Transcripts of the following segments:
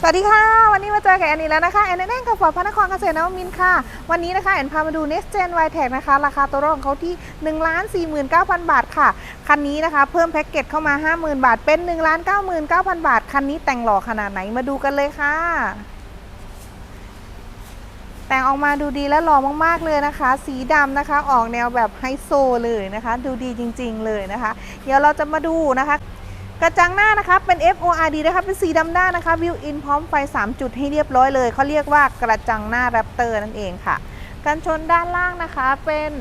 สวัสดีค่ะ วันนี้มาเจอกับแอนนี่แล้วนะคะ แอนนี่แน่งกับฟอร์ดพระนครเกษตรนวมินค่ะ วันนี้นะคะ แอนพามาดู Next Gen y t e c นะคะ ราคาตัวรองเขาที่1 4 9 0 0 0บาทค่ะ คันนี้นะคะ เพิ่มแพ็กเกจเข้ามา 50,000 บาท เป็น1 9 9 0 0 0บาท คันนี้แต่งหล่อขนาดไหนมาดูกันเลยค่ะ แต่งออกมาดูดีและหล่อมากๆเลยนะคะ สีดำนะคะ ออกแนวแบบไฮโซเลยนะคะ ดูดีจริง ๆ เลยนะคะ เดี๋ยวเราจะมาดูนะคะ กระจังหน้านะคะเป็น FORD นะคะเป็นสีดำด้านนะคะวิวอินพร้อมไฟ 3 จุดให้เรียบร้อยเลยเขาเรียกว่ากระจังหน้าแรปเตอร์นั่นเองค่ะ กันชนด้านล่างนะคะเป็น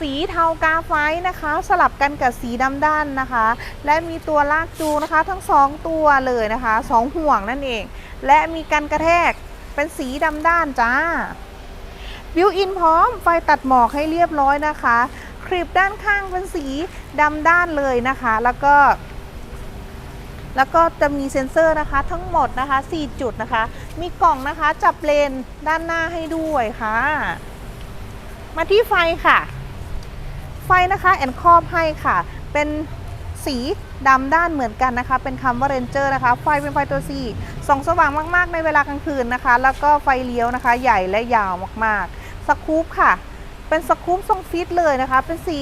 สีเทากาไฟนะคะ สลับกันกับสีดำด้านนะคะ และมีตัวลากจูงนะคะ ทั้ง 2 ตัวเลยนะคะสองห่วงนั่นเอง และมีกันกระแทกเป็นสีดำด้านจ้าวิวอินพร้อมไฟตัดหมอกให้เรียบร้อยนะคะ คลิปด้านข้างเป็นสีดำด้านเลยนะคะ แล้วก็ แล้วก็จะมีเซ็นเซอร์นะคะทั้งหมดนะคะ 4 จุดนะคะ มีกล่องนะคะจับเลนด้านหน้าให้ด้วยค่ะ มาที่ไฟค่ะ ไฟนะคะแอนครอบให้ค่ะ เป็นสีดำด้านเหมือนกันนะคะ เป็นคำว่าเรนเจอร์นะคะ ไฟเป็นไฟตัว C ส่องสว่างมากๆ ในเวลากลางคืนนะคะ แล้วก็ไฟเลี้ยวนะคะ ใหญ่และยาวมากๆ สกู๊ปค่ะ เป็นสกู๊ปทรงฟิตเลยนะคะ เป็นสี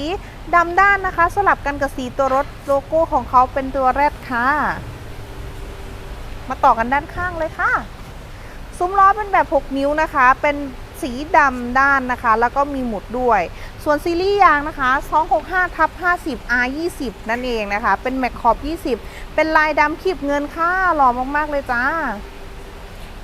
ดำด้านนะคะ สลับกันกับสีตัวรถโลโก้ของเขาเป็นตัวแรด ค่ะ มาต่อกันด้านข้างเลยค่ะ ซุ้มล้อเป็นแบบ 6 นิ้วนะคะ เป็นสีดำด้านนะคะ แล้วก็มีหมุดด้วย ส่วนซีรีส์ยางนะคะ 265ทับ50 R 20นั่นเองนะคะ เป็นแมคคอบ20 เป็นลายดำขีบเงินค่ะ หล่อมากๆเลยจ้า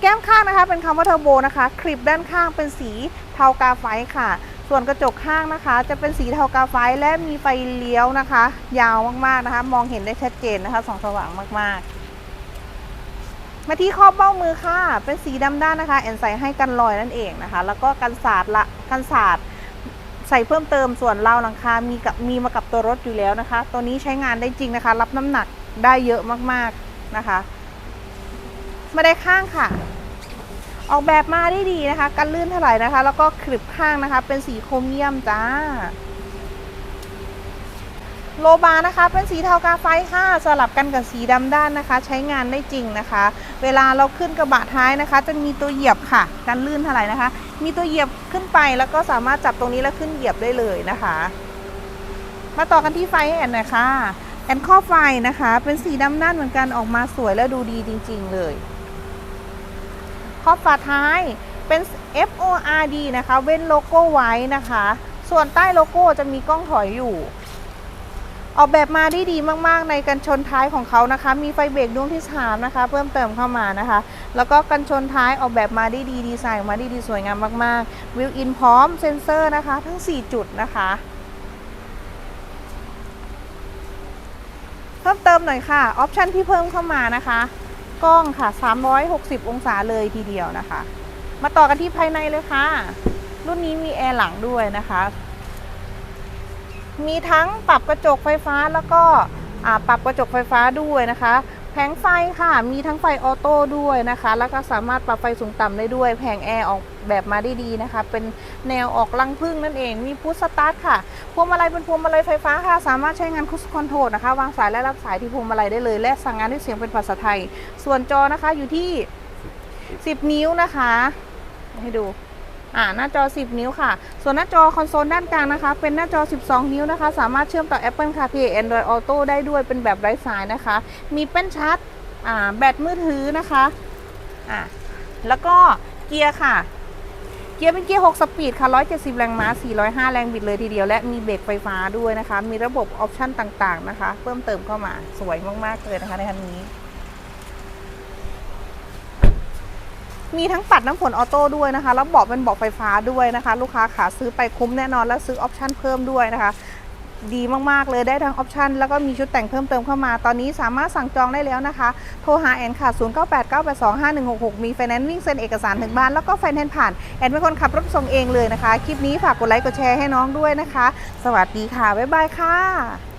แก้มข้างนะคะ เป็นคำว่าเทอร์โบนะคะ คลิปด้านข้างเป็นสีเทากาไฟค่ะ ส่วนกระจกข้างนะคะ จะเป็นสีเทากาไฟและมีไฟเลี้ยวนะคะ ยาวมากๆนะคะ มองเห็นได้ชัดเจนนะคะส่องสว่างมากๆ มาที่ครอบเบ้ามือค่ะ เป็นสีดำด้านนะคะ แอนใส่ให้กันรอยนั่นเองนะคะ แล้วก็กันสาดละกันสาดใส่เพิ่มเติมส่วนราวหลังคา มีกับมีมากับตัวรถอยู่แล้วนะคะ ตัวนี้ใช้งานได้จริงนะคะ รับน้ำหนักได้เยอะมากๆนะคะ มาได้ข้างค่ะ ออกแบบมาได้ดีนะคะ กันลื่นเท่าไหร่นะคะ แล้วก็คลิปข้างนะคะ เป็นสีโครเมียมจ้า โลบานะคะ เป็นสีเทากาไฟค่ะ สลับกันกับสีดำด้านนะคะ ใช้งานได้จริงนะคะ เวลาเราขึ้นกระบะท้ายนะคะ จะมีตัวเหยียบค่ะ กันลื่นเท่าไหร่นะคะ มีตัวเหยียบขึ้นไปแล้วก็สามารถจับตรงนี้แล้วขึ้นเหยียบได้เลยนะคะ มาต่อกันที่ไฟแอนน่อยค่ะแอนข้อไฟนะคะ เป็นสีดำด้านเหมือนกันออกมาสวยและดูดีจริง ๆ เลย ขอบฝาท้ายเป็น FORD นะคะ เว้นโลโก้ไว้นะคะ ส่วนใต้โลโก้จะมีกล้องถอยอยู่ ออกแบบมาได้ดีมากๆ ในกันชนท้ายของเขานะคะ มีไฟเบรกดวงที่สามนะคะ เพิ่มเติมเข้ามานะคะ แล้วก็กันชนท้ายออกแบบมาได้ดี ดีไซน์ออกมาได้ดีสวยงามมากๆ วิวอินพร้อมเซ็นเซอร์นะคะ ทั้ง 4 จุดนะคะเพิ่มเติมหน่อยค่ะ ออปชันที่เพิ่มเข้ามานะคะ กล้องค่ะ 360 องศาเลยทีเดียวนะคะ มาต่อกันที่ภายในเลยค่ะ รุ่นนี้มีแอร์หลังด้วยนะคะ มีทั้งปรับกระจกไฟฟ้าแล้วก็ปรับกระจกไฟฟ้าด้วยนะคะ แผงไฟค่ะมีทั้งไฟออโต้ด้วยนะคะ แล้วก็สามารถปรับไฟสูงต่ำได้ด้วย แผงแอร์ออกแบบมาได้ดีนะคะ เป็นแนวออกลังพึ่งนั่นเอง มีพุชสตาร์ทค่ะ พวงมาลัยเป็นพวงมาลัยไฟฟ้าค่ะ สามารถใช้งานคุชคอนโทรลนะคะ วางสายและรับสายที่พวงมาลัยได้เลย และสั่งงานด้วยเสียงเป็นภาษาไทย ส่วนจอนะคะอยู่ที่ 10 นิ้วนะคะ ให้ดู อ่าหน้าจอ 10 นิ้วค่ะ ส่วนหน้าจอคอนโซลด้านกลางนะคะ เป็นหน้าจอ 12 นิ้วนะคะ สามารถเชื่อมต่อ Apple CarPlay Android Auto ได้ด้วยเป็นแบบไร้สายนะคะ มีเป็นชาร์จอ่าแบตมือถือนะคะอ่าแล้วก็เกียร์ค่ะ เกียร์เป็นเกียร์ 6 สปีดค่ะ 170 แรงม้า 405 แรงบิดเลยทีเดียว และมีเบรกไฟฟ้าด้วยนะคะ มีระบบออปชั่นต่างๆนะคะ เพิ่มเติมเข้ามาสวยมากๆเลยนะคะในคันนี้ มีทั้งปัดน้ำฝนออโต้ด้วยนะคะ แล้วเบาะเป็นเบาะไฟฟ้าด้วยนะคะ ลูกค้าขาซื้อไปคุ้มแน่นอน แล้วซื้อออปชั่นเพิ่มด้วยนะคะ ดีมากๆเลยได้ทั้งออปชันแล้วก็มีชุดแต่งเพิ่มเติมเข้ามา ตอนนี้สามารถสั่งจองได้แล้วนะคะ โทรหาแอนค่ะ 0989825166 มีไฟแนนซ์วิ่งเซ็นเอกสารถึงบ้านแล้วก็ไฟแนนซ์ผ่าน แอนเป็นคนขับรถส่งเองเลยนะคะ คลิปนี้ฝากกดไลค์กดแชร์ให้น้องด้วยนะคะ สวัสดีค่ะบ๊ายบายค่ะ